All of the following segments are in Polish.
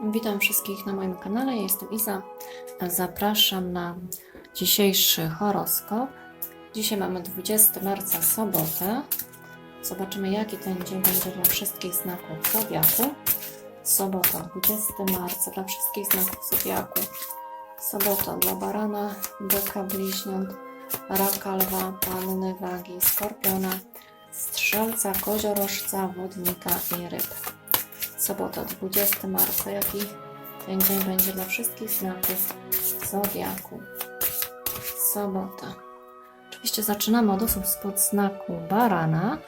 Witam wszystkich na moim kanale. Ja jestem Iza. Zapraszam na dzisiejszy horoskop. Dzisiaj mamy 20 marca, sobotę. Zobaczymy, jaki ten dzień będzie dla wszystkich znaków zodiaku. Sobota, 20 marca, dla wszystkich znaków zodiaku. Sobota dla barana, byka, bliźniąt, raka, lwa, panny, wagi, skorpiona, strzelca, koziorożca, wodnika i ryb. Sobota, 20 marca. Jaki ten dzień będzie dla wszystkich znaków Zodiaku? Sobota. Oczywiście zaczynamy od osób spod znaku Barana.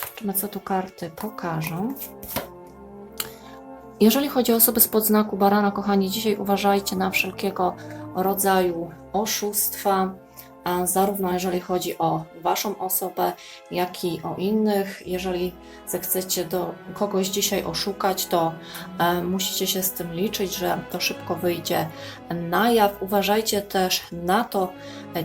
Zobaczymy, co tu karty pokażą. Jeżeli chodzi o osoby spod znaku Barana, kochani, dzisiaj uważajcie na wszelkiego rodzaju oszustwa, zarówno jeżeli chodzi o Waszą osobę, jak i o innych. Jeżeli zechcecie do kogoś dzisiaj oszukać, to e, musicie się z tym liczyć, że to szybko wyjdzie na jaw. Uważajcie też na to,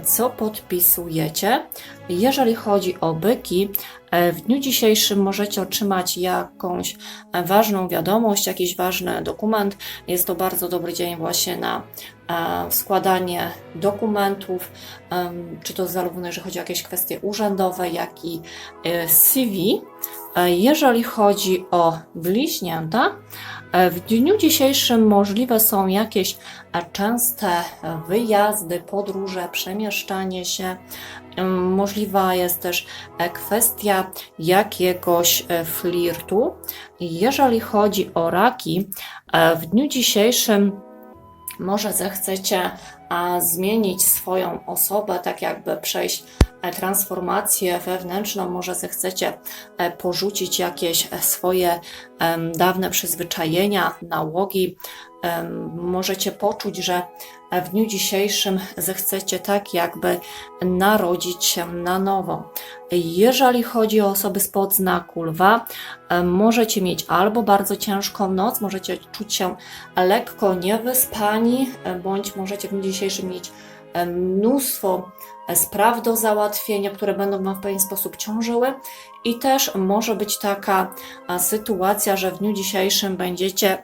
co podpisujecie. Jeżeli chodzi o byki, e, w dniu dzisiejszym możecie otrzymać jakąś ważną wiadomość, jakiś ważny dokument. Jest to bardzo dobry dzień właśnie na e, składanie dokumentów, czy to zarówno jeżeli chodzi o jakieś kwestie urzędowe, jak i e, CV. Jeżeli chodzi o bliźnięta, w dniu dzisiejszym możliwe są jakieś częste wyjazdy, podróże, przemieszczanie się. Możliwa jest też e, kwestia jakiegoś e, flirtu. Jeżeli chodzi o raki, e, w dniu dzisiejszym może zechcecie zmienić swoją osobę, tak jakby przejść transformację wewnętrzną, może zechcecie e, porzucić jakieś e, swoje dawne przyzwyczajenia, nałogi. Możecie poczuć, że e, w dniu dzisiejszym zechcecie tak jakby narodzić się na nowo. Jeżeli chodzi o osoby spod znaku lwa, e, możecie mieć albo bardzo ciężką noc, możecie czuć się lekko niewyspani, e, bądź możecie w dniu dzisiejszym mieć e, mnóstwo e, spraw do załatwienia, które będą Wam w pewien sposób ciążyły. I też może być taka a, sytuacja, że w dniu dzisiejszym będziecie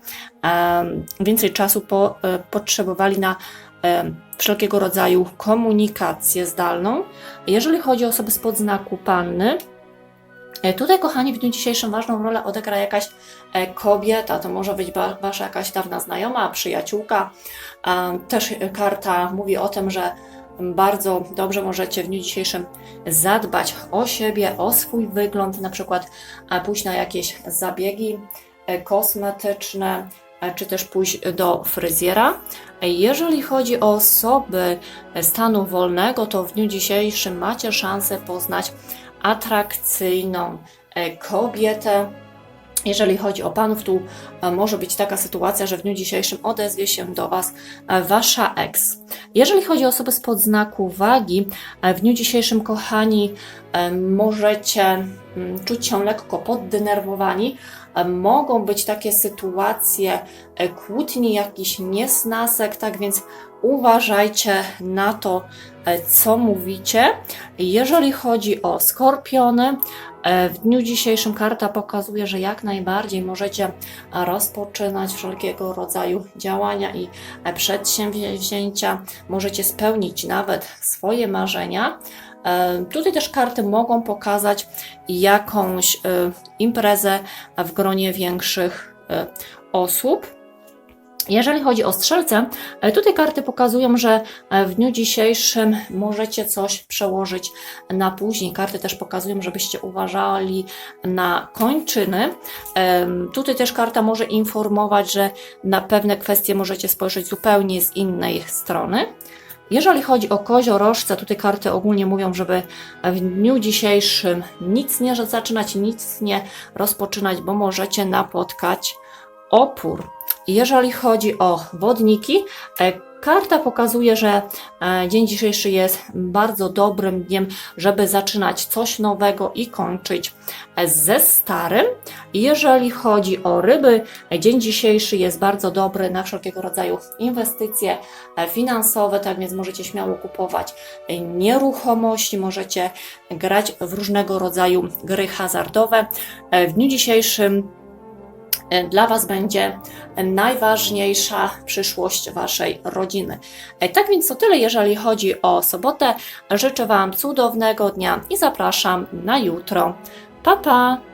więcej czasu po, e, potrzebowali na wszelkiego rodzaju komunikację zdalną. Jeżeli chodzi o osoby spod znaku panny, e, Tutaj, kochani, w dniu dzisiejszym ważną rolę odegra jakaś e, kobieta. To może być wasza jakaś dawna znajoma, przyjaciółka. Też karta mówi o tym, że bardzo dobrze możecie w dniu dzisiejszym zadbać o siebie, o swój wygląd, na przykład e, pójść na jakieś zabiegi e, kosmetyczne, e, czy też pójść do fryzjera. E, Jeżeli chodzi o osoby stanu wolnego, to w dniu dzisiejszym macie szansę poznać atrakcyjną e, kobietę. Jeżeli chodzi o panów, tu e, może być taka sytuacja, że w dniu dzisiejszym odezwie się do Was e, Wasza ex. Jeżeli chodzi o osoby spod znaku wagi, w dniu dzisiejszym, kochani, możecie mm, czuć się lekko poddenerwowani. Mogą być takie sytuacje e, kłótni, jakichś niesnasek, tak więc uważajcie na to, e, co mówicie. Jeżeli chodzi o skorpiony, w dniu dzisiejszym karta pokazuje, że jak najbardziej możecie rozpoczynać wszelkiego rodzaju działania i e, przedsięwzięcia. Możecie spełnić nawet swoje marzenia. E, Tutaj też karty mogą pokazać jakąś e, imprezę w gronie większych e, osób. Jeżeli chodzi o strzelce, e, tutaj karty pokazują, że e, w dniu dzisiejszym możecie coś przełożyć na później. Karty też pokazują, żebyście uważali na kończyny. Tutaj też karta może informować, że na pewne kwestie możecie spojrzeć zupełnie z innej strony. Jeżeli chodzi o koziorożce, tutaj karty ogólnie mówią, żeby w dniu dzisiejszym nic nie zaczynać, nic nie rozpoczynać, bo możecie napotkać opór. Jeżeli chodzi o wodniki, e, karta pokazuje, że e, dzień dzisiejszy jest bardzo dobrym dniem, żeby zaczynać coś nowego i kończyć e, ze starym. Jeżeli chodzi o ryby, dzień dzisiejszy jest bardzo dobry na wszelkiego rodzaju inwestycje finansowe, tak więc możecie śmiało kupować nieruchomości, możecie grać w różnego rodzaju gry hazardowe. W dniu dzisiejszym dla Was będzie najważniejsza przyszłość Waszej rodziny. E, Tak więc to tyle, jeżeli chodzi o sobotę. Życzę Wam cudownego dnia i zapraszam na jutro. Pa, pa!